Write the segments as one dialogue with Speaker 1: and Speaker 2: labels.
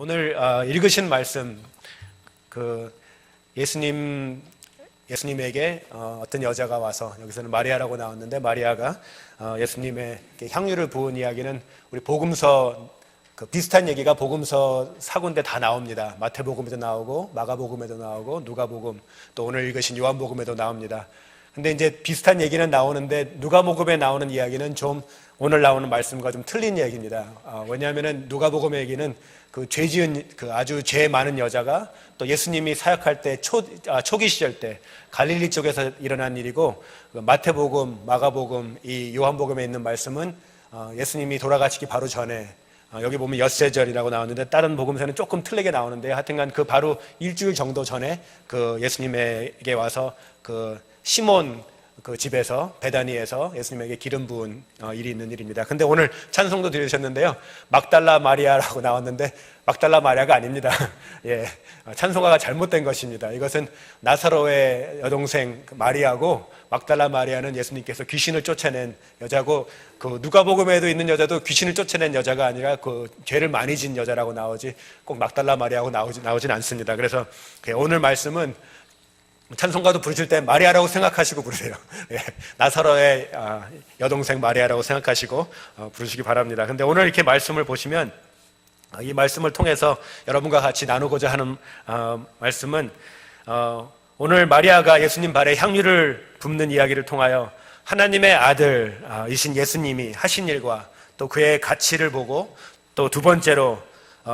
Speaker 1: 오늘 어, 읽으신 말씀 그 예수님 예수님에게 어, 어떤 여자가 와서 여기서는 마리아라고 나왔는데 마리아가 어, 예수님의 향유를 부은 이야기는 우리 복음서 그 비슷한 얘기가 복음서 사군데 다 나옵니다. 마태복음에도 나오고 마가복음에도 나오고 누가복음 또 오늘 읽으신 요한복음에도 나옵니다. 근데 이제 비슷한 얘기는 나오는데 누가복음에 나오는 이야기는 좀 오늘 나오는 말씀과 좀 틀린 얘기입니다. 어, 왜냐하면은 누가복음의 얘기는 그 죄지은 그 아주 죄 많은 여자가 또 예수님이 사역할 때 초, 아, 초기 시절 때 갈릴리 쪽에서 일어난 일이고 그 마태복음, 마가복음, 이 요한복음에 있는 말씀은 어, 예수님이 돌아가시기 바로 전에 어, 여기 보면 엿새절이라고 나오는데 다른 복음서는 조금 틀리게 나오는데 하여튼간 그 바로 일주일 정도 전에 그 예수님에게 와서 그 시몬 그 집에서 베다니에서 예수님에게 기름 부은 어, 일이 있는 일입니다. 근데 오늘 찬송도 들으셨는데요. 막달라 마리아라고 나왔는데 막달라 마리아가 아닙니다. 예. 찬송가가 잘못된 것입니다. 이것은 나사로의 여동생 마리아고 막달라 마리아는 예수님께서 귀신을 쫓아낸 여자고 그 누가복음에도 있는 여자도 귀신을 쫓아낸 여자가 아니라 그 죄를 많이 진 여자라고 나오지 꼭 막달라 마리아하고 나오지 나오진 않습니다. 그래서 오늘 말씀은 찬송가도 부르실 때 마리아라고 생각하시고 부르세요. 예, 나사로의 아, 여동생 마리아라고 생각하시고 어, 부르시기 바랍니다. 근데 오늘 이렇게 말씀을 보시면 어, 이 말씀을 통해서 여러분과 같이 나누고자 하는 어, 말씀은 오늘 마리아가 예수님 발에 향유를 붓는 이야기를 통하여 하나님의 아들이신 예수님이 하신 일과 또 그의 가치를 보고 또 두 번째로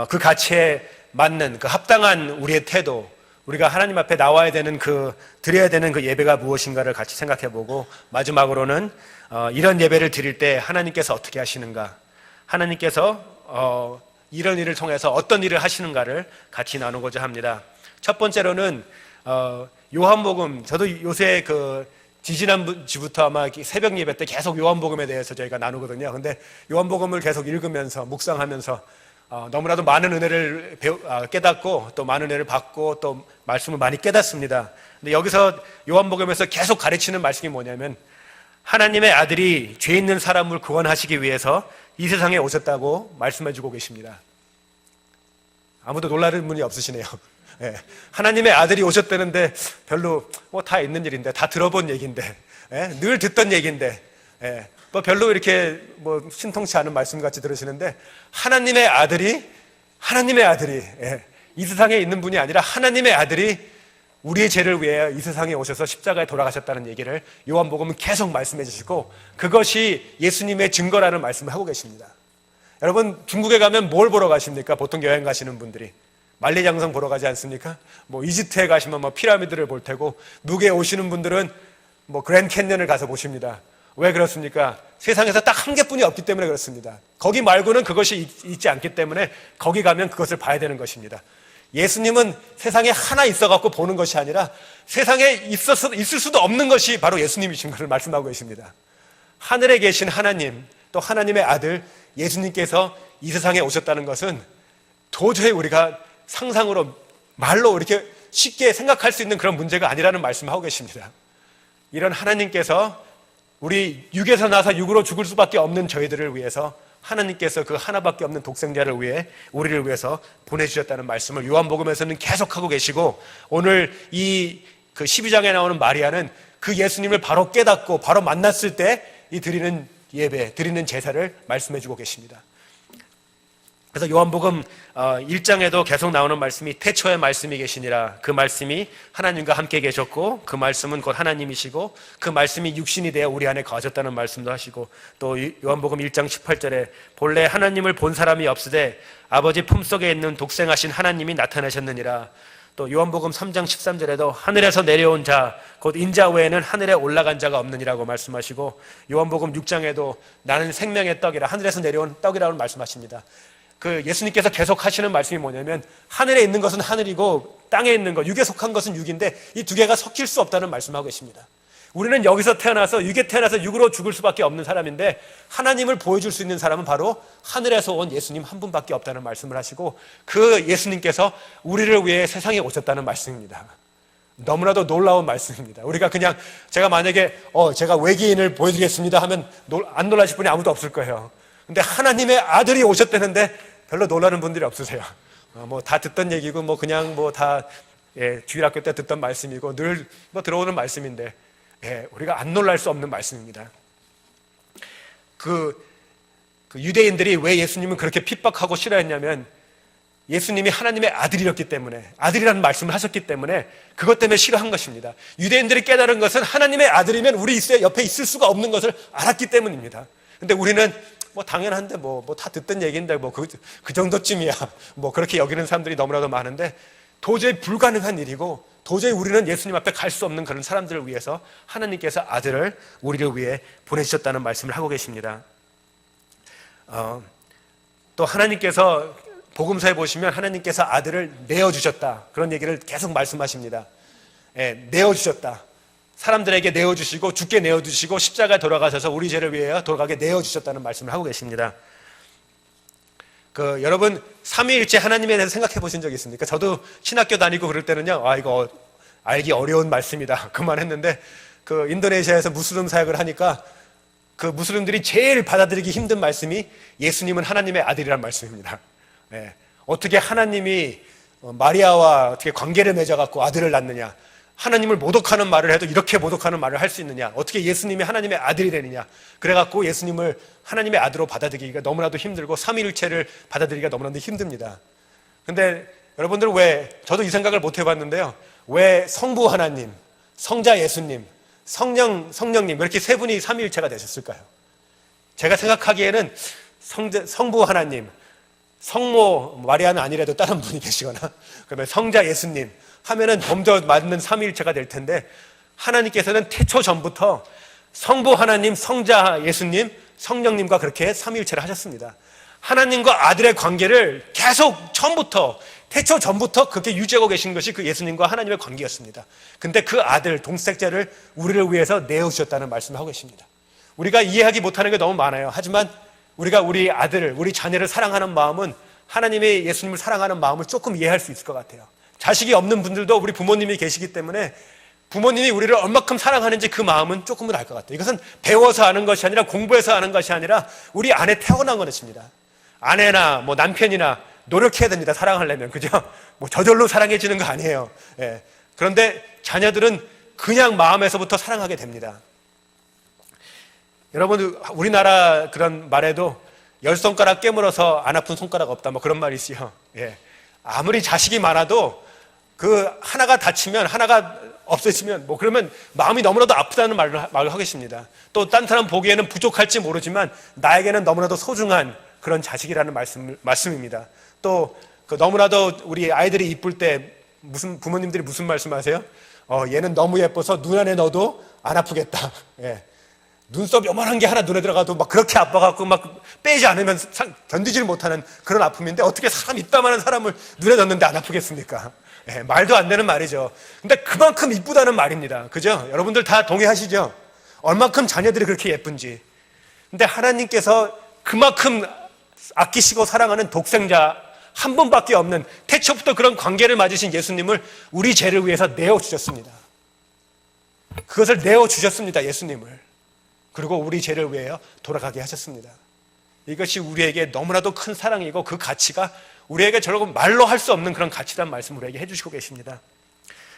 Speaker 1: 그 가치에 맞는 그 합당한 우리의 태도 우리가 하나님 앞에 나와야 되는 그 드려야 되는 그 예배가 무엇인가를 같이 생각해 보고 마지막으로는 어, 이런 예배를 드릴 때 하나님께서 어떻게 하시는가 하나님께서 어, 이런 일을 통해서 어떤 일을 하시는가를 같이 나누고자 합니다. 첫 번째로는 어, 요한복음 저도 요새 그 지지난 주부터 아마 새벽 예배 때 계속 요한복음에 대해서 저희가 나누거든요. 근데 요한복음을 계속 읽으면서 묵상하면서 어, 너무나도 많은 은혜를 아, 깨닫고 또 많은 은혜를 받고 또 말씀을 많이 깨닫습니다. 근데 여기서 요한복음에서 계속 가르치는 말씀이 뭐냐면 하나님의 아들이 죄 있는 사람을 구원하시기 위해서 이 세상에 오셨다고 말씀해 주고 계십니다. 아무도 놀라는 분이 없으시네요. 예, 하나님의 아들이 오셨다는데 별로 뭐 다 있는 일인데 다 들어본 얘기인데 예, 늘 듣던 얘기인데 예, 뭐 별로 이렇게 뭐 신통치 않은 말씀 같이 들으시는데 하나님의 아들이 하나님의 아들이 예, 이 세상에 있는 분이 아니라 하나님의 아들이 우리의 죄를 위해 이 세상에 오셔서 십자가에 돌아가셨다는 얘기를 요한복음은 계속 말씀해 주시고 그것이 예수님의 증거라는 말씀을 하고 계십니다. 여러분 중국에 가면 뭘 보러 가십니까? 보통 여행 가시는 분들이 만리장성 보러 가지 않습니까? 뭐 이집트에 가시면 뭐 피라미드를 볼 테고 북에 오시는 분들은 뭐 그랜 캔연을 가서 보십니다. 왜 그렇습니까? 세상에서 딱 한 개뿐이 없기 때문에 그렇습니다. 거기 말고는 그것이 있지 않기 때문에 거기 가면 그것을 봐야 되는 것입니다. 예수님은 세상에 하나 있어갖고 보는 것이 아니라 세상에 있어서, 있을 수도 없는 것이 바로 예수님이신 것을 말씀하고 계십니다. 하늘에 계신 하나님, 또 하나님의 아들 예수님께서 이 세상에 오셨다는 것은 도저히 우리가 상상으로 말로 이렇게 쉽게 생각할 수 있는 그런 문제가 아니라는 말씀을 하고 계십니다. 이런 하나님께서 우리 육에서 나서 육으로 죽을 수밖에 없는 저희들을 위해서 하나님께서 그 하나밖에 없는 독생자를 위해 우리를 위해서 보내주셨다는 말씀을 요한복음에서는 계속하고 계시고 오늘 이 그 12장에 나오는 마리아는 그 예수님을 바로 깨닫고 바로 만났을 때 이 드리는 예배, 드리는 제사를 말씀해 주고 계십니다. 그래서 요한복음 1장에도 어, 계속 나오는 말씀이 태초의 말씀이 계시니라 그 말씀이 하나님과 함께 계셨고 그 말씀은 곧 하나님이시고 그 말씀이 육신이 되어 우리 안에 거하셨다는 말씀도 하시고 또 요한복음 1장 18절에 본래 하나님을 본 사람이 없으되 아버지 품속에 있는 독생하신 하나님이 나타나셨느니라 또 요한복음 3장 13절에도 하늘에서 내려온 자, 곧 인자 외에는 하늘에 올라간 자가 없느니라고 말씀하시고 요한복음 6장에도 나는 생명의 떡이라 하늘에서 내려온 떡이라고 말씀하십니다. 그 예수님께서 계속 하시는 말씀이 뭐냐면 하늘에 있는 것은 하늘이고 땅에 있는 것, 육에 속한 것은 육인데 이 두 개가 섞일 수 없다는 말씀하고 계십니다. 우리는 여기서 태어나서 육에 태어나서 육으로 죽을 수밖에 없는 사람인데 하나님을 보여줄 수 있는 사람은 바로 하늘에서 온 예수님 한 분밖에 없다는 말씀을 하시고 그 예수님께서 우리를 위해 세상에 오셨다는 말씀입니다. 너무나도 놀라운 말씀입니다. 우리가 그냥 제가 만약에 어 제가 외계인을 보여드리겠습니다 하면 안 놀라실 분이 아무도 없을 거예요. 근데 하나님의 아들이 오셨다는데 별로 놀라는 분들이 없으세요. 뭐다 듣던 얘기고 뭐 그냥 뭐다 예, 주일학교 때 듣던 말씀이고 늘 뭐 들어오는 말씀인데 예, 우리가 안 놀랄 수 없는 말씀입니다. 그, 그 유대인들이 왜 예수님을 그렇게 핍박하고 싫어했냐면 예수님이 하나님의 아들이었기 때문에 아들이라는 말씀을 하셨기 때문에 그것 때문에 싫어한 것입니다. 유대인들이 깨달은 것은 하나님의 아들이면 우리 옆에 있을 수가 없는 것을 알았기 때문입니다. 근데 우리는 뭐 당연한데 뭐 뭐 다 듣던 얘기인데 뭐 그 그 정도쯤이야 뭐 그렇게 여기는 사람들이 너무나도 많은데 도저히 불가능한 일이고 도저히 우리는 예수님 앞에 갈 수 없는 그런 사람들을 위해서 하나님께서 아들을 우리를 위해 보내주셨다는 말씀을 하고 계십니다. 어, 또 하나님께서 복음서에 보시면 하나님께서 아들을 내어 주셨다 그런 얘기를 계속 말씀하십니다. 예, 내어 주셨다. 사람들에게 내어 주시고 죽게 내어 주시고 십자가에 돌아가셔서 우리 죄를 위하여 돌아가게 내어 주셨다는 말씀을 하고 계십니다. 그 여러분 삼위일체 하나님에 대해서 생각해 보신 적 있습니까? 저도 신학교 다니고 그럴 때는요. 아 이거 알기 어려운 말씀이다. 그만했는데 그 인도네시아에서 무슬림 사역을 하니까 그 무슬림들이 제일 받아들이기 힘든 말씀이 예수님은 하나님의 아들이란 말씀입니다. 예. 어떻게 하나님이 어, 마리아와 어떻게 관계를 맺어갖고 아들을 낳느냐? 하나님을 모독하는 말을 해도 이렇게 모독하는 말을 할 수 있느냐? 어떻게 예수님이 하나님의 아들이 되느냐? 그래갖고 예수님을 하나님의 아들로 받아들이기가 너무나도 힘들고 삼위일체를 받아들이기가 너무나도 힘듭니다. 근데 여러분들 왜 저도 이 생각을 못 해봤는데요. 왜 성부 하나님, 성자 예수님, 성령 성령님 이렇게 세 분이 삼위일체가 되셨을까요? 제가 생각하기에는 성자, 성부 하나님, 성모 마리아는 아니라도 다른 분이 계시거나 그러면 성자 예수님 하면은 좀더 맞는 삼위일체가 될 텐데 하나님께서는 태초 전부터 성부 하나님, 성자 예수님, 성령님과 그렇게 삼위일체를 하셨습니다. 하나님과 아들의 관계를 계속 처음부터 태초 전부터 그렇게 유지하고 계신 것이 그 예수님과 하나님의 관계였습니다. 근데 그 아들 동색자를 우리를 위해서 내어 주셨다는 말씀을 하고 계십니다. 우리가 이해하기 못하는 게 너무 많아요. 하지만 우리가 우리 아들을, 우리 자녀를 사랑하는 마음은 하나님의 예수님을 사랑하는 마음을 조금 이해할 수 있을 것 같아요. 자식이 없는 분들도 우리 부모님이 계시기 때문에 부모님이 우리를 얼마큼 사랑하는지 그 마음은 조금은 알 것 같아요. 이것은 배워서 아는 것이 아니라 공부해서 아는 것이 아니라 우리 안에 태어난 것입니다. 아내나 뭐 남편이나 노력해야 됩니다. 사랑하려면. 그죠? 뭐 저절로 사랑해지는 거 아니에요. 예. 그런데 자녀들은 그냥 마음에서부터 사랑하게 됩니다. 여러분, 우리나라 그런 말에도 열 손가락 깨물어서 안 아픈 손가락 없다. 뭐 그런 말이 있어요. 예. 아무리 자식이 많아도 그 하나가 다치면 하나가 없어지면 뭐 그러면 마음이 너무나도 아프다는 말을, 말을 하고 계십니다. 또 딴 사람 보기에는 부족할지 모르지만 나에게는 너무나도 소중한 그런 자식이라는 말씀, 말씀입니다. 또 그 너무나도 우리 아이들이 이쁠 때 무슨 부모님들이 무슨 말씀하세요? 어, 얘는 너무 예뻐서 눈 안에 넣어도 안 아프겠다. 예. 눈썹 요만한 게 하나 눈에 들어가도 막 그렇게 아파갖고 막 빼지 않으면 견디질 못하는 그런 아픔인데 어떻게 사람 이따만한 사람을 눈에 넣는데 안 아프겠습니까? 예, 말도 안 되는 말이죠. 근데 그만큼 이쁘다는 말입니다. 그죠? 여러분들 다 동의하시죠? 얼만큼 자녀들이 그렇게 예쁜지. 근데 하나님께서 그만큼 아끼시고 사랑하는 독생자 한 분밖에 없는 태초부터 그런 관계를 맞으신 예수님을 우리 죄를 위해서 내어 주셨습니다. 그것을 내어 주셨습니다. 예수님을. 그리고 우리 죄를 위하여 돌아가게 하셨습니다. 이것이 우리에게 너무나도 큰 사랑이고 그 가치가 우리에게 저러고 말로 할 수 없는 그런 가치란 말씀 우리에게 해주시고 계십니다.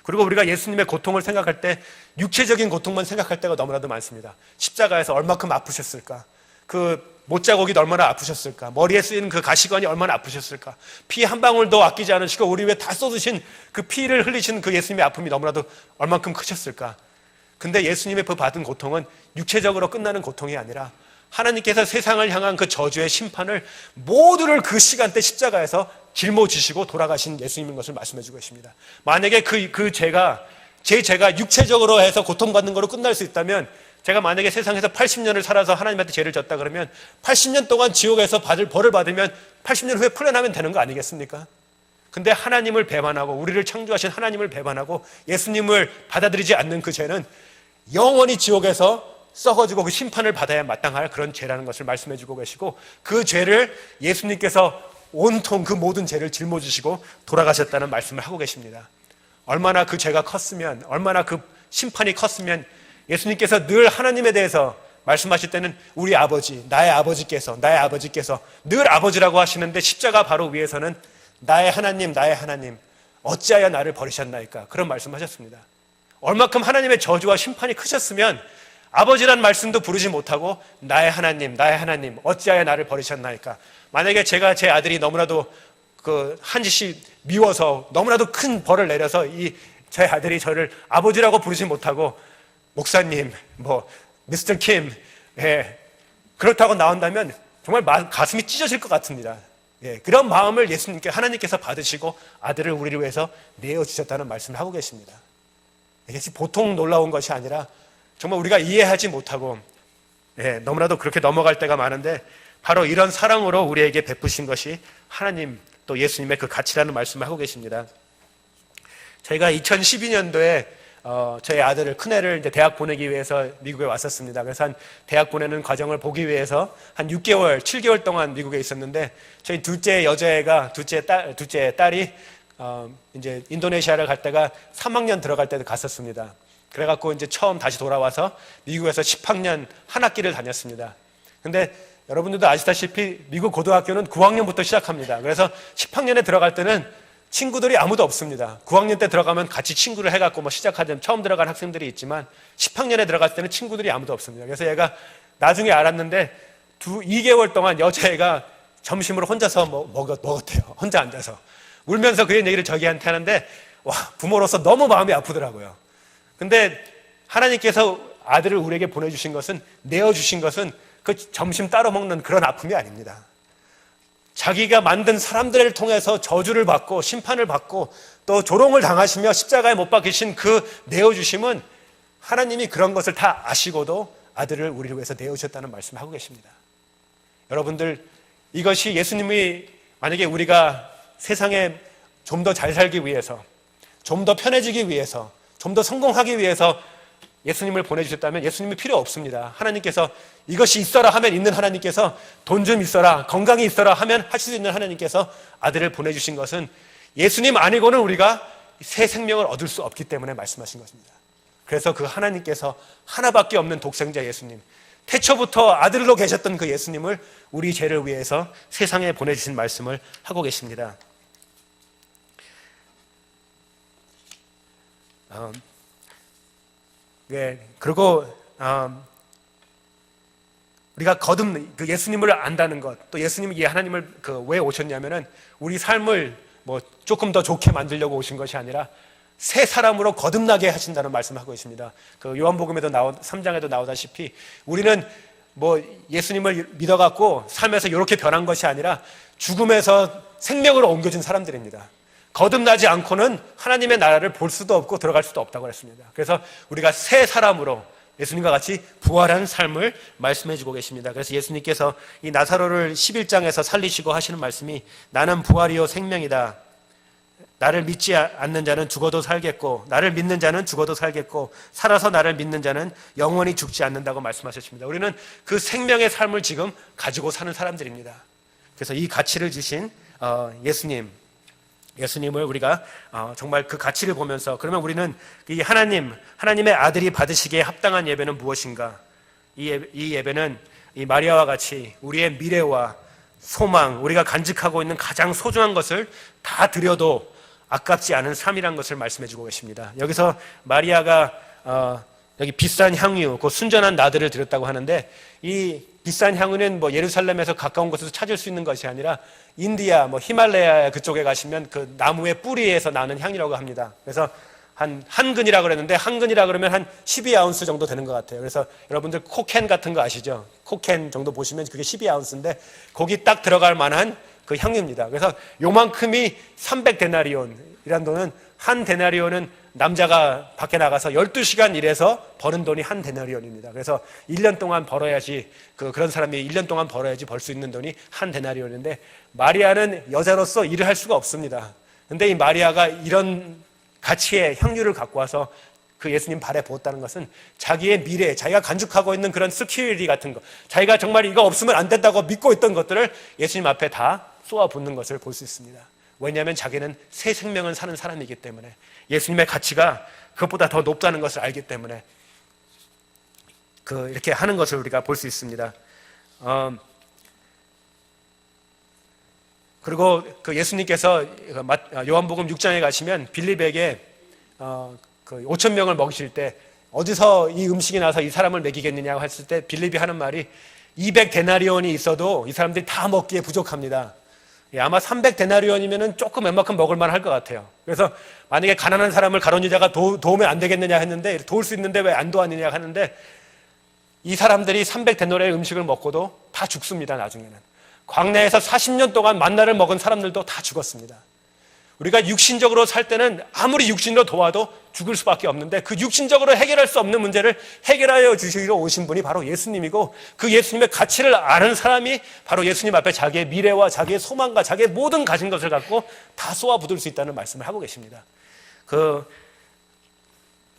Speaker 1: 그리고 우리가 예수님의 고통을 생각할 때 육체적인 고통만 생각할 때가 너무나도 많습니다. 십자가에서 얼마큼 아프셨을까? 그 못자국이 얼마나 아프셨을까? 머리에 쓰인 그 가시관이 얼마나 아프셨을까? 피 한 방울도 아끼지 않으시고 우리 위해 다 쏟으신 그 피를 흘리신 그 예수님의 아픔이 너무나도 얼만큼 크셨을까? 근데 예수님의 그 받은 고통은 육체적으로 끝나는 고통이 아니라 하나님께서 세상을 향한 그 저주의 심판을 모두를 그 시간대 십자가에서 짊어지시고 돌아가신 예수님인 것을 말씀해 주고 계십니다. 만약에 그, 그 죄가, 제 죄가 육체적으로 해서 고통받는 거로 끝날 수 있다면 제가 만약에 세상에서 80년을 살아서 하나님한테 죄를 졌다 그러면 80년 동안 지옥에서 받을 벌을 받으면 80년 후에 풀려나면 되는 거 아니겠습니까? 근데 하나님을 배반하고 우리를 창조하신 하나님을 배반하고 예수님을 받아들이지 않는 그 죄는 영원히 지옥에서 썩어지고 그 심판을 받아야 마땅할 그런 죄라는 것을 말씀해 주고 계시고 그 죄를 예수님께서 온통 그 모든 죄를 짊어지시고 돌아가셨다는 말씀을 하고 계십니다. 얼마나 그 죄가 컸으면 얼마나 그 심판이 컸으면 예수님께서 늘 하나님에 대해서 말씀하실 때는 우리 아버지, 나의 아버지께서, 나의 아버지께서 늘 아버지라고 하시는데 십자가 바로 위에서는 나의 하나님, 나의 하나님, 어찌하여 나를 버리셨나이까? 그런 말씀하셨습니다. 얼마큼 하나님의 저주와 심판이 크셨으면 아버지란 말씀도 부르지 못하고 나의 하나님, 나의 하나님, 어찌하여 나를 버리셨나이까? 만약에 제가 제 아들이 너무나도 그 한 짓이 미워서 너무나도 큰 벌을 내려서 이 제 아들이 저를 아버지라고 부르지 못하고 목사님, 뭐 미스터 킴, 예, 그렇다고 나온다면 정말 마- 가슴이 찢어질 것 같습니다. 예, 그런 마음을 예수님께 하나님께서 받으시고 아들을 우리를 위해서 내어 주셨다는 말씀을 하고 계십니다. 이것이 보통 놀라운 것이 아니라 정말 우리가 이해하지 못하고 예, 너무나도 그렇게 넘어갈 때가 많은데 바로 이런 사랑으로 우리에게 베푸신 것이 하나님 또 예수님의 그 가치라는 말씀을 하고 계십니다. 저희가 2012년도에 어, 저희 아들을 큰 애를 이제 대학 보내기 위해서 미국에 왔었습니다. 그래서 한 대학 보내는 과정을 보기 위해서 한 6개월, 7개월 동안 미국에 있었는데 저희 둘째 여자애가 둘째 딸, 둘째 딸이 어, 이제 인도네시아를 갈 때가 3학년 들어갈 때도 갔었습니다. 그래갖고 이제 처음 다시 돌아와서 미국에서 10학년 한 학기를 다녔습니다. 근데 여러분들도 아시다시피 미국 고등학교는 9학년부터 시작합니다. 그래서 10학년에 들어갈 때는 친구들이 아무도 없습니다. 9학년 때 들어가면 같이 친구를 해갖고 뭐 시작하든 처음 들어간 학생들이 있지만 10학년에 들어갈 때는 친구들이 아무도 없습니다. 그래서 얘가 나중에 알았는데 두 2개월 동안 여자애가 점심을 혼자서 먹, 먹었, 먹었대요. 혼자 앉아서 울면서 그 얘기를 저기한테 하는데 와 부모로서 너무 마음이 아프더라고요. 근데 하나님께서 아들을 우리에게 보내주신 것은 내어주신 것은 그 점심 따로 먹는 그런 아픔이 아닙니다. 자기가 만든 사람들을 통해서 저주를 받고 심판을 받고 또 조롱을 당하시며 십자가에 못 박히신 그 내어주심은 하나님이 그런 것을 다 아시고도 아들을 우리를 위해서 내어주셨다는 말씀을 하고 계십니다. 여러분들 이것이 예수님이 만약에 우리가 세상에 좀 더 잘 살기 위해서 좀 더 편해지기 위해서 좀 더 성공하기 위해서 예수님을 보내주셨다면 예수님이 필요 없습니다. 하나님께서 이것이 있어라 하면 있는 하나님께서 돈 좀 있어라, 건강이 있어라 하면 하실 수 있는 하나님께서 아들을 보내주신 것은 예수님 아니고는 우리가 새 생명을 얻을 수 없기 때문에 말씀하신 것입니다. 그래서 그 하나님께서 하나밖에 없는 독생자 예수님, 태초부터 아들로 계셨던 그 예수님을 우리 죄를 위해서 세상에 보내주신 말씀을 하고 계십니다. 음, 예, 그리고 음, 우리가 거듭 그 예수님을 안다는 것, 또 예수님이 이 하나님을 그 왜 오셨냐면은 우리 삶을 뭐 조금 더 좋게 만들려고 오신 것이 아니라 새 사람으로 거듭나게 하신다는 말씀을 하고 있습니다. 그 요한복음에도 나오 3장에도 나오다시피 우리는 뭐 예수님을 믿어갖고 삶에서 이렇게 변한 것이 아니라 죽음에서 생명으로 옮겨진 사람들입니다. 거듭나지 않고는 하나님의 나라를 볼 수도 없고 들어갈 수도 없다고 했습니다. 그래서 우리가 새 사람으로 예수님과 같이 부활한 삶을 말씀해 주고 계십니다. 그래서 예수님께서 이 나사로를 11장에서 살리시고 하시는 말씀이 나는 부활이요 생명이다. 나를 믿지 않는 자는 죽어도 살겠고 나를 믿는 자는 죽어도 살겠고 살아서 나를 믿는 자는 영원히 죽지 않는다고 말씀하셨습니다. 우리는 그 생명의 삶을 지금 가지고 사는 사람들입니다. 그래서 이 가치를 주신 어, 예수님 예수님을 우리가 어, 정말 그 가치를 보면서 그러면 우리는 이 하나님 하나님의 아들이 받으시기에 합당한 예배는 무엇인가? 이, 예배, 이 예배는 이 마리아와 같이 우리의 미래와 소망, 우리가 간직하고 있는 가장 소중한 것을 다 드려도 아깝지 않은 삶이란 것을 말씀해 주고 계십니다. 여기서 마리아가 어, 여기 비싼 향유, 그 순전한 나들을 드렸다고 하는데 이 비싼 향유는 뭐 예루살렘에서 가까운 곳에서 찾을 수 있는 것이 아니라 인디아, 뭐 히말라야 그쪽에 가시면 그 나무의 뿌리에서 나는 향이라고 합니다. 그래서 한 한 근이라 그랬는데 한 근이라 그러면 한 12아운스 정도 되는 것 같아요. 그래서 여러분들 코캔 같은 거 아시죠? 코캔 정도 보시면 그게 12아운스인데 거기 딱 들어갈 만한 그 향유입니다. 그래서 요만큼이 300데나리온이란 돈은 한 데나리온은 남자가 밖에 나가서 12시간 일해서 버는 돈이 한 데나리온입니다. 그래서 1년 동안 벌어야지 그 그런 사람이 1년 동안 벌어야지 벌 수 있는 돈이 한 데나리온인데 마리아는 여자로서 일을 할 수가 없습니다. 근데 이 마리아가 이런 가치의 향유를 갖고 와서 그 예수님 발에 부었다는 것은 자기의 미래, 자기가 간직하고 있는 그런 스키리티 같은 거, 자기가 정말 이거 없으면 안 된다고 믿고 있던 것들을 예수님 앞에 다 쏘아 붓는 것을 볼 수 있습니다. 왜냐하면 자기는 새 생명을 사는 사람이기 때문에 예수님의 가치가 그것보다 더 높다는 것을 알기 때문에 그 이렇게 하는 것을 우리가 볼 수 있습니다. 어, 그리고 그 예수님께서 그 마- 요한복음 6장에 가시면 빌립에게 어, 그 5천 명을 먹이실 때 어디서 이 음식이 나서 이 사람을 먹이겠느냐고 했을 때 빌립이 하는 말이 200 데나리온이 있어도 이 사람들이 다 먹기에 부족합니다. 예, 아마 300 데나리온이면은 조금 웬만큼 먹을 만 할 것 같아요. 그래서 만약에 가난한 사람을 가론 유다가 도, 도우면 안 되겠느냐 했는데 도울 수 있는데 왜 안 도왔느냐 하는데 이 사람들이 300 데나리온의 음식을 먹고도 다 죽습니다. 나중에는 광야에서 40년 동안 만나를 먹은 사람들도 다 죽었습니다. 우리가 육신적으로 살 때는 아무리 육신으로 도와도 죽을 수밖에 없는데 그 육신적으로 해결할 수 없는 문제를 해결하여 주시기로 오신 분이 바로 예수님이고 그 예수님의 가치를 아는 사람이 바로 예수님 앞에 자기의 미래와 자기의 소망과 자기의 모든 가진 것을 갖고 다 쏘아붙을 수 있다는 말씀을 하고 계십니다. 그,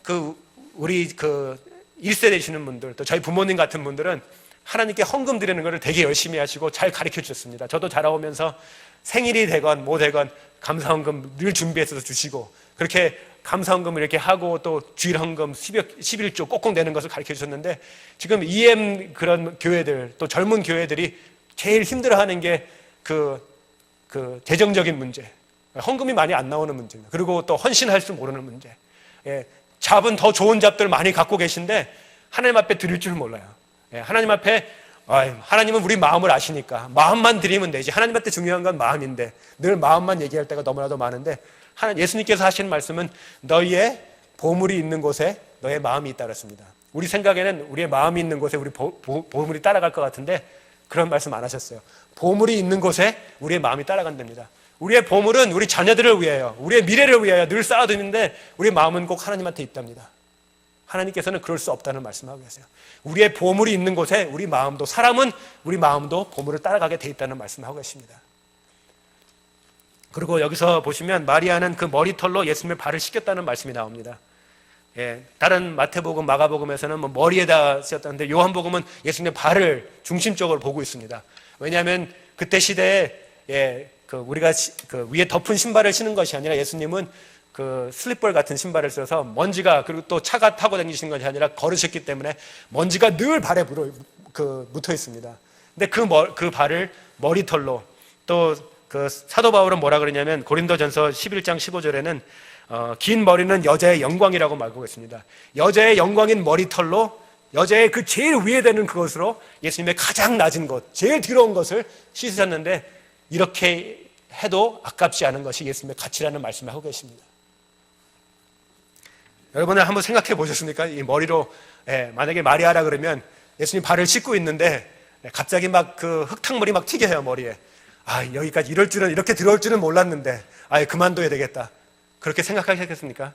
Speaker 1: 그, 우리 그 1세 되시는 분들, 또 저희 부모님 같은 분들은 하나님께 헌금 드리는 것을 되게 열심히 하시고 잘 가르쳐 주셨습니다. 저도 자라오면서 생일이 되건 뭐 되건 감사 헌금 늘 준비해서 주시고 그렇게 감사 헌금을 이렇게 하고 또 주일 헌금 11조 꼭꼭 내는 것을 가르쳐 주셨는데 지금 EM 그런 교회들 또 젊은 교회들이 제일 힘들어하는 게그 그 재정적인 문제, 헌금이 많이 안 나오는 문제입니다. 그리고 또 헌신할 줄 모르는 문제. 예, 잡은 더 좋은 잡들 많이 갖고 계신데 하나님 앞에 드릴 줄 몰라요. 예, 하나님 앞에 하나님은 우리 마음을 아시니까 마음만 드리면 되지. 하나님한테 중요한 건 마음인데 늘 마음만 얘기할 때가 너무나도 많은데 하나 예수님께서 하신 말씀은 너희의 보물이 있는 곳에 너의 마음이 있다 그랬습니다. 우리 생각에는 우리의 마음이 있는 곳에 우리 보, 보, 보물이 따라갈 것 같은데 그런 말씀 안 하셨어요. 보물이 있는 곳에 우리의 마음이 따라간답니다. 우리의 보물은 우리 자녀들을 위하여, 우리의 미래를 위하여 늘 쌓아두는데 우리 마음은 꼭 하나님한테 있답니다. 하나님께서는 그럴 수 없다는 말씀하고 계세요. 우리의 보물이 있는 곳에 우리 마음도 사람은 우리 마음도 보물을 따라가게 돼 있다는 말씀을 하고 계십니다. 그리고 여기서 보시면 마리아는 그 머리털로 예수님의 발을 씻겼다는 말씀이 나옵니다. 예, 다른 마태복음, 마가복음에서는 뭐 머리에다 씌었다는데 요한복음은 예수님의 발을 중심적으로 보고 있습니다. 왜냐하면 그때 시대에 예, 그 우리가 시, 그 위에 덮은 신발을 신은 것이 아니라 예수님은 그 슬리퍼 같은 신발을 써서 먼지가 그리고 또 차가 타고 다니시는 것이 아니라 걸으셨기 때문에 먼지가 늘 발에 물어, 그 묻어 있습니다. 근데 그, 머, 그 발을 머리털로 또 그 사도 바울은 뭐라 그러냐면 고린도전서 11장 15절에는 어, 긴 머리는 여자의 영광이라고 말하고 있습니다. 여자의 영광인 머리털로 여자의 그 제일 위에 되는 그것으로 예수님의 가장 낮은 것, 제일 더러운 것을 씻으셨는데 이렇게 해도 아깝지 않은 것이 예수님의 가치라는 말씀을 하고 계십니다. 여러분은 한번 생각해 보셨습니까? 이 머리로 예, 만약에 마리아라 그러면 예수님 발을 씻고 있는데 예, 갑자기 막 그 흙탕물이 막 튀겨요 머리에. 아 여기까지 이럴 줄은 이렇게 들어올 줄은 몰랐는데 아 그만둬야 되겠다. 그렇게 생각하셨겠습니까?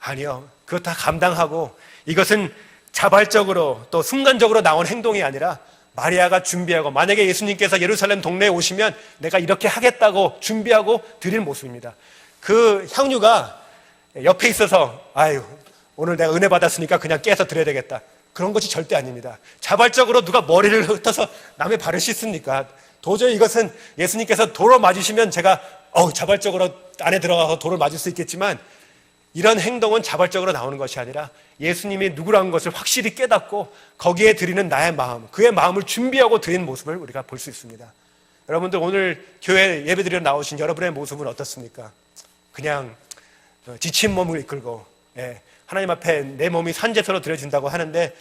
Speaker 1: 아니요. 그거 다 감당하고 이것은 자발적으로 또 순간적으로 나온 행동이 아니라 마리아가 준비하고 만약에 예수님께서 예루살렘 동네에 오시면 내가 이렇게 하겠다고 준비하고 드릴 모습입니다. 그 향유가 옆에 있어서 아유 오늘 내가 은혜 받았으니까 그냥 깨서 드려야 되겠다. 그런 것이 절대 아닙니다. 자발적으로 누가 머리를 흩어서 남의 발을 씻습니까? 도저히 이것은 예수님께서 도로 맞으시면 제가 어 자발적으로 안에 들어가서 도를 맞을 수 있겠지만 이런 행동은 자발적으로 나오는 것이 아니라 예수님이 누구라는 것을 확실히 깨닫고 거기에 드리는 나의 마음, 그의 마음을 준비하고 드리는 모습을 우리가 볼 수 있습니다. 여러분들 오늘 교회 예배드리러 나오신 여러분의 모습은 어떻습니까? 그냥 지친 몸을 이끌고 예, 하나님 앞에 내 몸이 산제서로 드려진다고 하는데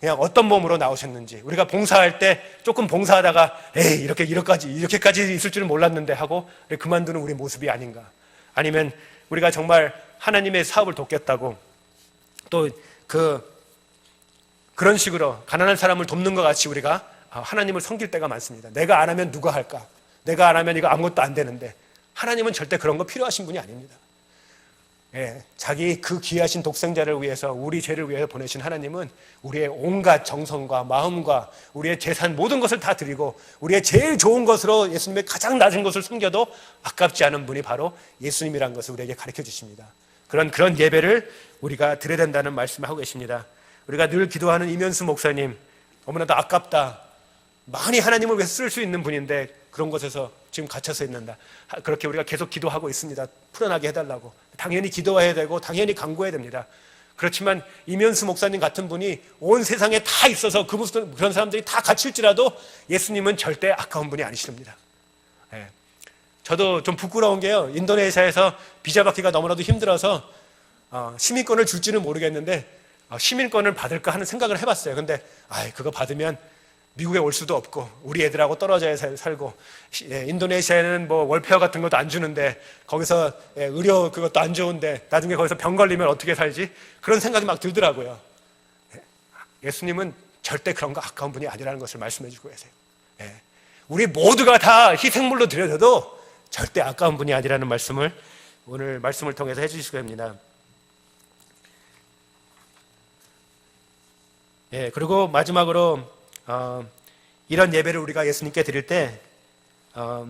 Speaker 1: 그냥 어떤 몸으로 나오셨는지 우리가 봉사할 때 조금 봉사하다가 에이 이렇게 이렇게까지 이렇게까지 있을 줄은 몰랐는데 하고 그만두는 우리 모습이 아닌가 아니면 우리가 정말 하나님의 사업을 돕겠다고 또 그 그런 식으로 가난한 사람을 돕는 것 같이 우리가 하나님을 섬길 때가 많습니다. 내가 안 하면 누가 할까? 내가 안 하면 이거 아무것도 안 되는데 하나님은 절대 그런 거 필요하신 분이 아닙니다. 예, 자기 그 귀하신 독생자를 위해서 우리 죄를 위해서 보내신 하나님은 우리의 온갖 정성과 마음과 우리의 재산 모든 것을 다 드리고 우리의 제일 좋은 것으로 예수님의 가장 낮은 것을 숨겨도 아깝지 않은 분이 바로 예수님이라는 것을 우리에게 가르쳐 주십니다. 그런 그런 예배를 우리가 드려야 된다는 말씀을 하고 계십니다. 우리가 늘 기도하는 이면수 목사님 너무나도 아깝다. 많이 하나님을 위해서 쓸수 있는 분인데 그런 곳에서 지금 갇혀서 있는다. 그렇게 우리가 계속 기도하고 있습니다. 풀어나게 해달라고. 당연히 기도해야 되고 당연히 강구해야 됩니다. 그렇지만 이면수 목사님 같은 분이 온 세상에 다 있어서 그 그런 사람들이 다 갇힐지라도 예수님은 절대 아까운 분이 아니십니다. 예. 저도 좀 부끄러운 게요. 인도네시아에서 비자 받기가 너무나도 힘들어서 어, 시민권을 줄지는 모르겠는데 어, 시민권을 받을까 하는 생각을 해봤어요. 근데 아, 그거 받으면 미국에 올 수도 없고 우리 애들하고 떨어져 살- 살고 시- 예, 인도네시아에는 뭐 월페어 같은 것도 안 주는데 거기서 예, 의료 그것도 안 좋은데 나중에 거기서 병 걸리면 어떻게 살지 그런 생각이 막 들더라고요. 예, 예수님은 절대 그런 거 아까운 분이 아니라는 것을 말씀해 주고 계세요. 예, 우리 모두가 다 희생물로 드려져도 절대 아까운 분이 아니라는 말씀을 오늘 말씀을 통해서 해주시고 됩니다. 예, 그리고 마지막으로 어, 이런 예배를 우리가 예수님께 드릴 때 어,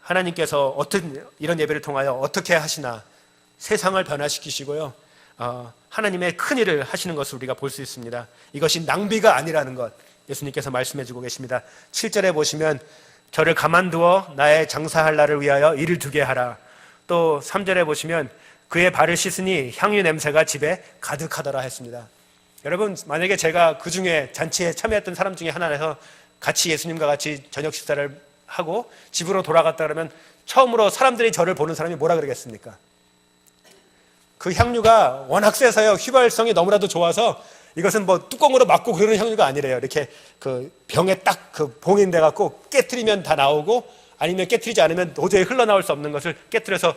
Speaker 1: 하나님께서 어떤 이런 예배를 통하여 어떻게 하시나 세상을 변화시키시고요. 어, 하나님의 큰 일을 하시는 것을 우리가 볼 수 있습니다. 이것이 낭비가 아니라는 것 예수님께서 말씀해 주고 계십니다. 7절에 보시면 저를 가만두어 나의 장사할 날을 위하여 일을 두게 하라. 또 3절에 보시면 그의 발을 씻으니 향유 냄새가 집에 가득하더라 했습니다. 여러분 만약에 제가 그 중에 잔치에 참여했던 사람 중에 하나라서 같이 예수님과 같이 저녁 식사를 하고 집으로 돌아갔다 그러면 처음으로 사람들이 저를 보는 사람이 뭐라 그러겠습니까? 그 향유가 워낙 세서요 휘발성이 너무나도 좋아서 이것은 뭐 뚜껑으로 막고 그러는 향유가 아니래요. 이렇게 그 병에 딱 그 봉인돼 갖고 깨트리면 다 나오고 아니면 깨트리지 않으면 도저히 흘러나올 수 없는 것을 깨트려서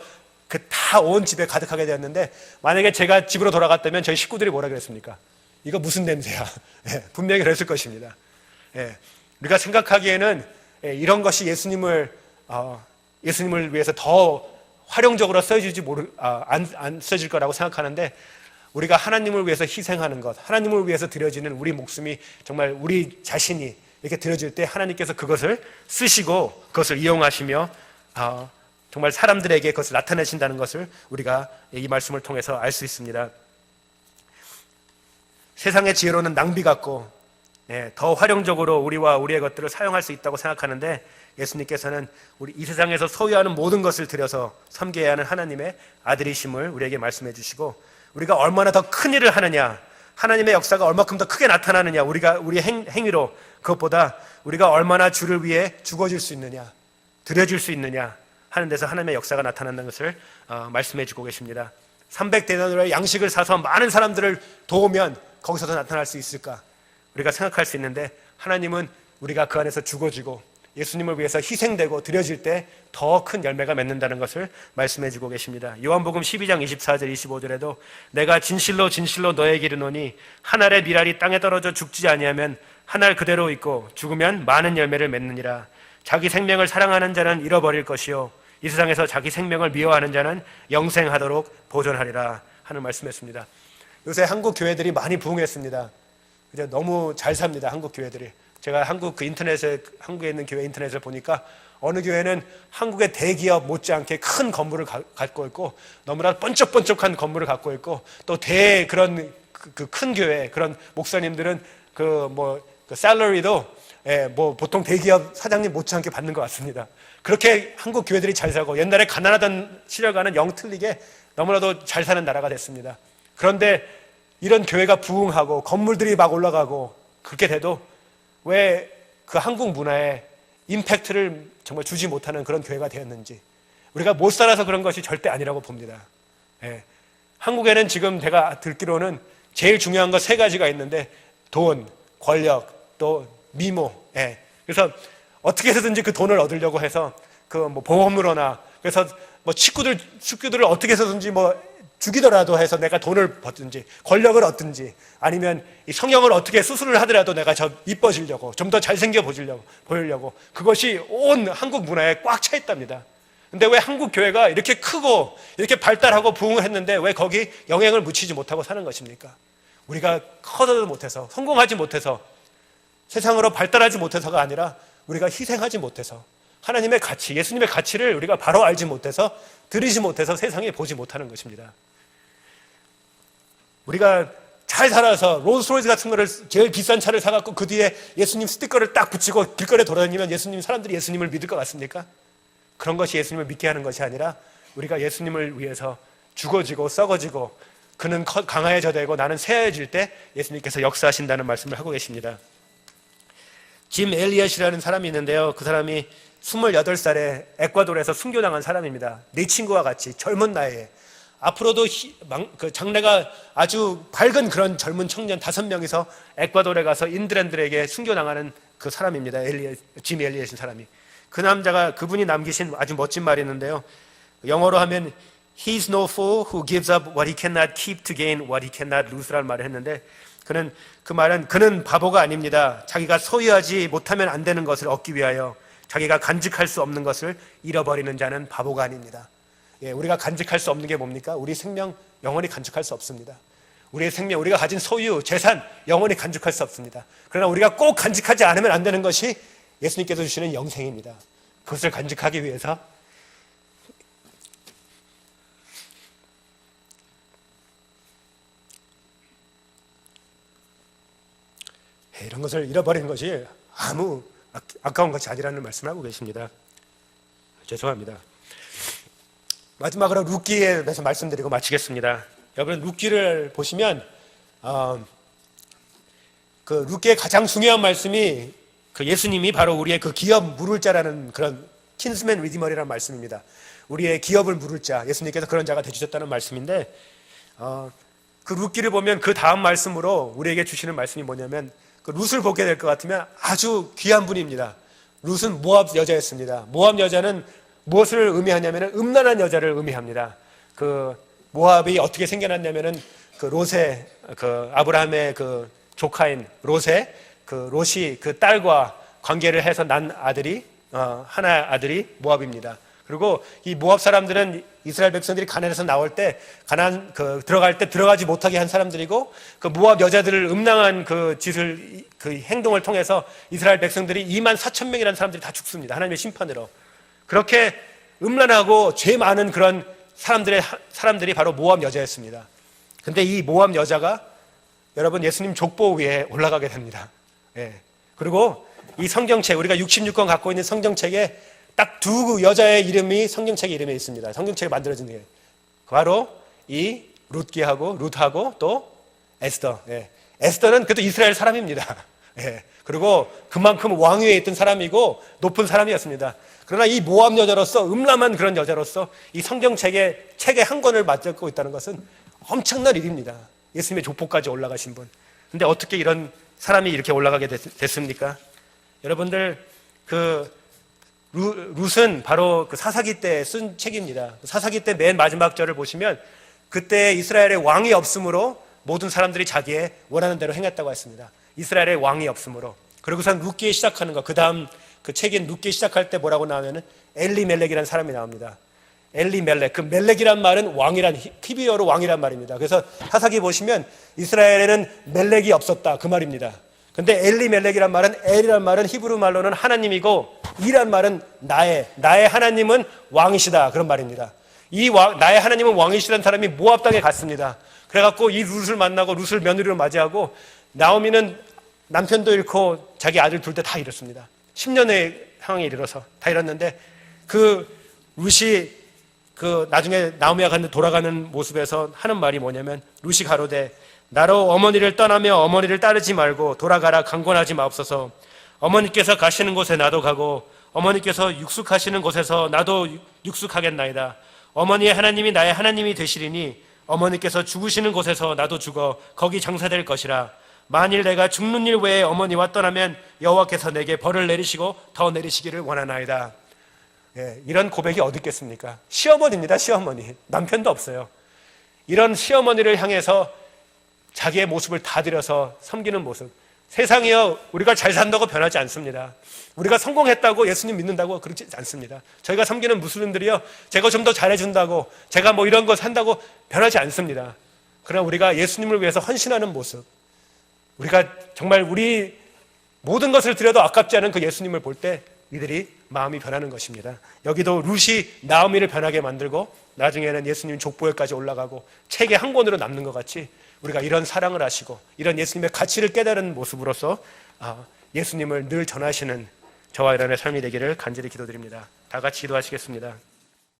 Speaker 1: 그 다 온 집에 가득하게 되었는데 만약에 제가 집으로 돌아갔다면 저희 식구들이 뭐라 그랬습니까? 이거 무슨 냄새야? 예, 분명히 그랬을 것입니다. 예, 우리가 생각하기에는 예, 이런 것이 예수님을 어, 예수님을 위해서 더 활용적으로 써주지 모르 아, 안, 안 써질 거라고 생각하는데 우리가 하나님을 위해서 희생하는 것, 하나님을 위해서 드려지는 우리 목숨이 정말 우리 자신이 이렇게 드려질 때 하나님께서 그것을 쓰시고 그것을 이용하시며 아, 정말 사람들에게 그것을 나타내신다는 것을 우리가 이 말씀을 통해서 알 수 있습니다. 세상의 지혜로는 낭비 같고 예, 더 활용적으로 우리와 우리의 것들을 사용할 수 있다고 생각하는데 예수님께서는 우리 이 세상에서 소유하는 모든 것을 들여서 섬겨야 하는 하나님의 아들이심을 우리에게 말씀해 주시고 우리가 얼마나 더 큰 일을 하느냐 하나님의 역사가 얼마큼 더 크게 나타나느냐 우리가 우리 행, 행위로 그것보다 우리가 얼마나 주를 위해 죽어질 수 있느냐 드려질 수 있느냐 하는 데서 하나님의 역사가 나타난다는 것을 어, 말씀해 주고 계십니다. 300대나리의 양식을 사서 많은 사람들을 도우면 거기서도 나타날 수 있을까 우리가 생각할 수 있는데 하나님은 우리가 그 안에서 죽어지고 예수님을 위해서 희생되고 드려질 때 더 큰 열매가 맺는다는 것을 말씀해 주고 계십니다. 요한복음 12장 24절 25절에도 내가 진실로 진실로 너에게 이르노니 한 알의 미랄이 땅에 떨어져 죽지 아니하면 한 알 그대로 있고 죽으면 많은 열매를 맺느니라. 자기 생명을 사랑하는 자는 잃어버릴 것이요 이 세상에서 자기 생명을 미워하는 자는 영생하도록 보존하리라 하는 말씀했습니다. 요새 한국 교회들이 많이 부흥했습니다. 이제 너무 잘 삽니다. 한국 교회들이. 제가 한국 그 인터넷에 한국에 있는 교회 인터넷을 보니까 어느 교회는 한국의 대기업 못지않게 큰 건물을 가, 갖고 있고 너무나 번쩍번쩍한 건물을 갖고 있고 또 대 그런 그큰 교회 그런 목사님들은 그 셀러리도 예, 뭐 보통 대기업 사장님 못지않게 받는 것 같습니다. 그렇게 한국 교회들이 잘 살고 옛날에 가난하던 시절과는 영 틀리게 너무나도 잘 사는 나라가 됐습니다. 그런데 이런 교회가 부흥하고 건물들이 막 올라가고 그렇게 돼도 왜 그 한국 문화에 임팩트를 정말 주지 못하는 그런 교회가 되었는지 우리가 못 살아서 그런 것이 절대 아니라고 봅니다. 예. 한국에는 지금 제가 듣기로는 제일 중요한 거 세 가지가 있는데 돈, 권력, 또 미모. 예. 그래서 어떻게 해서든지 그 돈을 얻으려고 해서 그 뭐 보험으로나 그래서 뭐 친구들 숙주들을 어떻게 해서든지 뭐 죽이더라도 해서 내가 돈을 벌든지 권력을 얻든지 아니면 이 성형을 어떻게 수술을 하더라도 내가 저 이뻐지려고 좀 더 잘생겨 보이려고 보이려고 그것이 온 한국 문화에 꽉 차 있답니다. 근데 왜 한국 교회가 이렇게 크고 이렇게 발달하고 부흥했는데 왜 거기 영향을 묻히지 못하고 사는 것입니까? 우리가 커서도 못해서 성공하지 못해서 세상으로 발달하지 못해서가 아니라 우리가 희생하지 못해서 하나님의 가치, 예수님의 가치를 우리가 바로 알지 못해서 들이지 못해서 세상에 보지 못하는 것입니다. 우리가 잘 살아서 롤스로이스 같은 거를 제일 비싼 차를 사갖고 그 뒤에 예수님 스티커를 딱 붙이고 길거리에 돌아다니면 예수님 사람들이 예수님을 믿을 것 같습니까? 그런 것이 예수님을 믿게 하는 것이 아니라 우리가 예수님을 위해서 죽어지고 썩어지고 그는 커- 강하여져 되고 나는 새해질 때 예수님께서 역사하신다는 말씀을 하고 계십니다. 짐 엘리엇이라는 사람이 있는데요. 그 사람이 28살에 에콰도르에서 순교당한 사람입니다. 내 친구와 같이 젊은 나이에 앞으로도 그 장래가 아주 밝은 그런 젊은 청년 다섯 명이서 에콰도르에 가서 인드랜들에게 순교당하는 그 사람입니다. 엘리에, 짐 엘리에신 사람이. 그 남자가 그분이 남기신 아주 멋진 말이 있는데요. 영어로 하면 He's no fool who gives up what he cannot keep to gain what he cannot lose라는 말을 했는데 그는 그 말은 그는 바보가 아닙니다. 자기가 소유하지 못하면 안 되는 것을 얻기 위하여 자기가 간직할 수 없는 것을 잃어버리는 자는 바보가 아닙니다. 예, 우리가 간직할 수 없는 게 뭡니까? 우리 생명 영원히 간직할 수 없습니다. 우리의 생명, 우리가 가진 소유, 재산 영원히 간직할 수 없습니다. 그러나 우리가 꼭 간직하지 않으면 안 되는 것이 예수님께서 주시는 영생입니다. 그것을 간직하기 위해서 예, 이런 것을 잃어버리는 것이 아무 아- 아까운 것이 아니라는 말씀을 하고 계십니다. 죄송합니다. 마지막으로 룻기에 대해서 말씀드리고 마치겠습니다. 여러분 룻기를 보시면 어, 그 룻기의 가장 중요한 말씀이 그 예수님이 바로 우리의 그 기업 물을 자라는 그런 킨스맨 리디머리라는 말씀입니다. 우리의 기업을 물을 자 예수님께서 그런 자가 되주셨다는 말씀인데 어, 그 룻기를 보면 그 다음 말씀으로 우리에게 주시는 말씀이 뭐냐면 그 룻을 보게 될 것 같으면 아주 귀한 분입니다. 룻은 모압 여자였습니다. 모압 여자는 무엇을 의미하냐면 음란한 여자를 의미합니다. 그 모압이 어떻게 생겨났냐면은 그 롯의 그 아브라함의 그 조카인 롯의 그 롯이 그 딸과 관계를 해서 난 아들이 어, 하나 아들이 모압입니다. 그리고 이 모압 사람들은 이스라엘 백성들이 가난에서 나올 때 가난 그 들어갈 때 들어가지 못하게 한 사람들이고 그 모압 여자들을 음란한 그 짓을 그 행동을 통해서 이스라엘 백성들이 2만 4천 명이라는 사람들이 다 죽습니다. 하나님의 심판으로. 그렇게 음란하고 죄 많은 그런 사람들의 사람들이 바로 모압 여자였습니다. 근데 이 모압 여자가 여러분 예수님 족보 위에 올라가게 됩니다. 예. 그리고 이 성경책 우리가 66권 갖고 있는 성경책에 딱 두 여자의 이름이 성경책에 이름에 있습니다. 성경책이 만들어진 게 바로 이 룻기하고 룻하고 또 에스더. 예. 에스더는 그래도 이스라엘 사람입니다. 예. 그리고 그만큼 왕위에 있던 사람이고 높은 사람이었습니다. 그러나 이 모함 여자로서 음란한 그런 여자로서 이 성경책의 책의 한 권을 맡고 있다는 것은 엄청난 일입니다. 예수님의 족보까지 올라가신 분. 근데 어떻게 이런 사람이 이렇게 올라가게 됐, 됐습니까? 여러분들 그 루, 룻은 바로 그 사사기 때 쓴 책입니다. 사사기 때 맨 마지막 절을 보시면 그때 이스라엘의 왕이 없으므로 모든 사람들이 자기의 원하는 대로 행했다고 했습니다. 이스라엘의 왕이 없으므로. 그리고선 룻기에 시작하는 거. 그 다음 그 책인 룻기 시작할 때 뭐라고 나오면은 엘리멜렉이라는 사람이 나옵니다. 엘리멜렉. 그 멜렉이란 말은 왕이란 히- 히브리어로 왕이란 말입니다. 그래서 사사기 보시면 이스라엘에는 멜렉이 없었다 그 말입니다. 근데 엘리멜렉이란 말은 엘이란 말은 히브리 말로는 하나님이고 이란 말은 나의 나의 하나님은 왕이시다 그런 말입니다. 이 왕, 나의 하나님은 왕이시라는 사람이 모압 땅에 갔습니다. 그래갖고 이 룻을 만나고 룻을 며느리로 맞이하고 나오미는 남편도 잃고 자기 아들 둘때다 잃었습니다. 10년의 상황에 이르러서 다 잃었는데 그 룻이 그 나중에 나오미가 갔는데 돌아가는 모습에서 하는 말이 뭐냐면 룻이 가로되 나로 어머니를 떠나며 어머니를 따르지 말고 돌아가라 강권하지 마옵소서. 어머니께서 가시는 곳에 나도 가고 어머니께서 육숙하시는 곳에서 나도 육- 육숙하겠나이다. 어머니의 하나님이 나의 하나님이 되시리니 어머니께서 죽으시는 곳에서 나도 죽어 거기 장사될 것이라 만일 내가 죽는 일 외에 어머니와 떠나면 여호와께서 내게 벌을 내리시고 더 내리시기를 원하나이다 예, 이런 고백이 어디 있겠습니까? 시어머니입니다, 시어머니. 남편도 없어요. 이런 시어머니를 향해서 자기의 모습을 다 들여서 섬기는 모습. 세상이요, 우리가 잘 산다고 변하지 않습니다. 우리가 성공했다고 예수님 믿는다고 그렇지 않습니다. 저희가 섬기는 무슬림들이요, 제가 좀 더 잘해준다고, 제가 뭐 이런 거 산다고 변하지 않습니다. 그러나 우리가 예수님을 위해서 헌신하는 모습, 우리가 정말 우리 모든 것을 드려도 아깝지 않은 그 예수님을 볼 때 이들이 마음이 변하는 것입니다. 여기도 룻이 나오미를 변하게 만들고 나중에는 예수님 족보에까지 올라가고 책의 한 권으로 남는 것 같이 우리가 이런 사랑을 하시고 이런 예수님의 가치를 깨달은 모습으로서 아, 예수님을 늘 전하시는 저와 여러분의 삶이 되기를 간절히 기도드립니다. 다 같이 기도하시겠습니다.